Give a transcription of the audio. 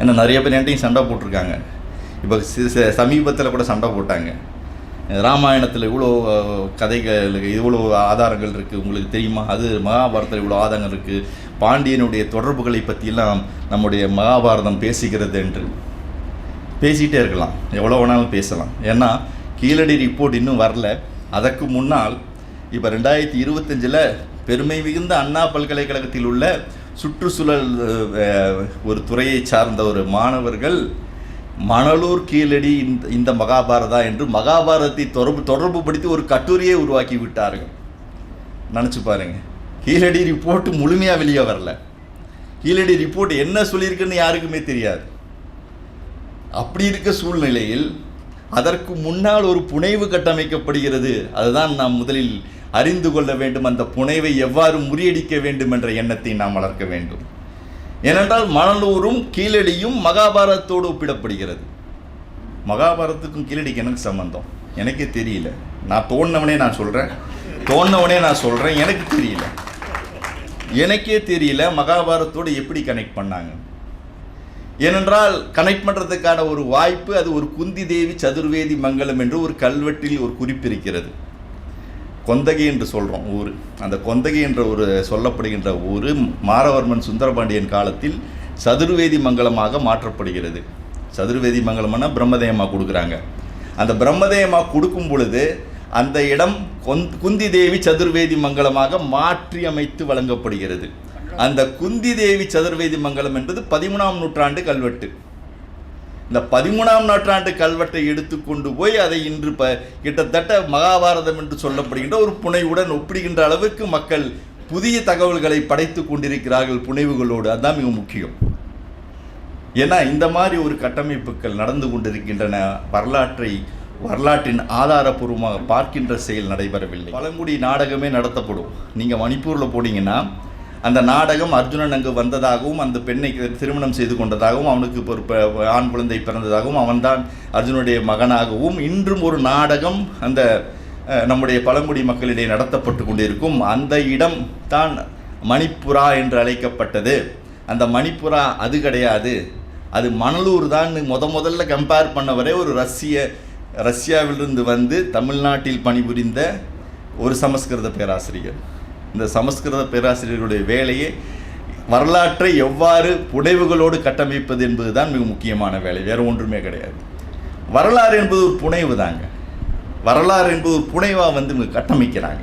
ஏன்னா நிறைய பேர் என்கிட்டையும் சண்டை போட்டிருக்காங்க. இப்போ சமீபத்தில் கூட சண்டை போட்டாங்க. ராமாயணத்தில் இவ்வளோ கதைகள் இவ்வளோ ஆதாரங்கள் இருக்குது உங்களுக்கு தெரியுமா? அது மகாபாரதத்தில் இவ்வளோ ஆதாரங்கள் இருக்குது பாண்டியனுடைய தொடர்புகளை பற்றியெல்லாம் நம்முடைய மகாபாரதம் பேசுகிறது என்று பேசிகிட்டே இருக்கலாம். எவ்வளோ வேணாலும் பேசலாம். ஏன்னா கீழடி ரிப்போர்ட் இன்னும் வரல. அதற்கு முன்னால் இப்போ ரெண்டாயிரத்தி இருபத்தஞ்சில் பெருமை மிகுந்த அண்ணா பல்கலைக்கழகத்தில் உள்ள சுற்றுச்சூழல் ஒரு துறையை சார்ந்த ஒரு மாணவர்கள் மணலூர் கீழடி இந்த இந்த மகாபாரதா என்று மகாபாரதத்தை தொடர்பு தொடர்பு படுத்தி ஒரு கட்டுரையை உருவாக்கி விட்டார்கள். நினச்சி பாருங்க. கீழடி ரிப்போர்ட் முழுமையாக வெளியே வரல. கீழடி ரிப்போர்ட் என்ன சொல்லியிருக்குன்னு யாருக்குமே தெரியாது. அப்படி இருக்க சூழ்நிலையில் அதற்கு முன்னால் ஒரு புனைவு கட்டமைக்கப்படுகிறது. அதுதான் நாம் முதலில் அறிந்து கொள்ள வேண்டும். அந்த புனைவை எவ்வாறு முறியடிக்க வேண்டும் என்ற எண்ணத்தை நாம் வளர்க்க வேண்டும். ஏனென்றால் மணலூரும் கீழடியும் மகாபாரதத்தோடு ஒப்பிடப்படுகிறது. மகாபாரதத்துக்கும் கீழடிக்கு எனக்கு சம்பந்தம். எனக்கே தெரியல. நான் தோணவனே நான் சொல்கிறேன் தோணவனே நான் சொல்கிறேன் எனக்கு தெரியல. எனக்கே தெரியல மகாபாரதத்தோடு எப்படி கனெக்ட் பண்ணாங்க. ஏனென்றால் கனெக்ட் பண்ணுறதுக்கான ஒரு வாய்ப்பு அது ஒரு குந்தி தேவி சதுர்வேதி மங்கலம் என்று ஒரு கல்வெட்டில் ஒரு குறிப்பு இருக்கிறது. கொந்தகை என்று சொல்கிறோம் ஊர். அந்த கொந்தகை என்ற ஒரு சொல்லப்படுகின்ற ஊர் மாரவர்மன் சுந்தரபாண்டியன் காலத்தில் சதுர்வேதி மங்கலமாக மாற்றப்படுகிறது. சதுர்வேதி மங்கலம்னா பிரம்மதேயமாக கொடுக்குறாங்க. அந்த பிரம்மதேயமாக கொடுக்கும் பொழுது அந்த இடம் கொந் குந்தி தேவி சதுர்வேதி மங்கலமாக மாற்றி அமைத்து வழங்கப்படுகிறது. அந்த குந்தி தேவி சதுர்வேதி மங்கலம் என்பது பதிமூணாம் நூற்றாண்டு கல்வெட்டு. இந்த பதிமூணாம் நூற்றாண்டு கல்வெட்டை எடுத்துக்கொண்டு போய் அதை இன்று ப கிட்டத்தட்ட மகாபாரதம் என்று சொல்லப்படுகின்ற ஒரு புனைவுடன் ஒப்பிடுகின்ற அளவுக்கு மக்கள் புதிய தகவல்களை படைத்து கொண்டிருக்கிறார்கள் புனைவுகளோடு. அதுதான் மிக முக்கியம். ஏன்னா இந்த மாதிரி ஒரு கட்டமைப்புகள் நடந்து கொண்டிருக்கின்றன. வரலாற்றை வரலாற்றின் ஆதாரபூர்வமாக பார்க்கின்ற செயல் நடைபெறவில்லை. பழங்குடி நாடகமே நடத்தப்படும். நீங்கள் மணிப்பூரில் போனீங்கன்னா அந்த நாடகம் அர்ஜுனன் அங்கு வந்ததாகவும் அந்த பெண்ணை திருமணம் செய்து கொண்டதாகவும் அவனுக்கு ஒரு ஆண் குழந்தை பிறந்ததாகவும் அவன்தான் அர்ஜுனுடைய மகனாகவும். இன்றும் ஒரு நாடகம் அந்த நம்முடைய பழங்குடி மக்களிடையே நடத்தப்பட்டு கொண்டிருக்கும். அந்த இடம் தான் மணிப்புரா என்று அழைக்கப்பட்டது. அந்த மணிப்புரா அது கிடையாது. அது மணலூர் தான். முத முதல்ல கம்பேர் பண்ணவரே ஒரு ரஷ்ய ரஷ்யாவிலிருந்து வந்து தமிழ்நாட்டில் பணிபுரிந்த ஒரு சமஸ்கிருத பேராசிரியர். இந்த சமஸ்கிருத பேராசிரியர்களுடைய வேலையே வரலாற்றை எவ்வாறு புனைவுகளோடு கட்டமைப்பது என்பது தான் மிக முக்கியமான வேலை. வேறு ஒன்றுமே கிடையாது. வரலாறு என்பது ஒரு புனைவு தாங்க வரலாறு என்பது ஒரு புனைவாக வந்து இவங்க கட்டமைக்கிறாங்க.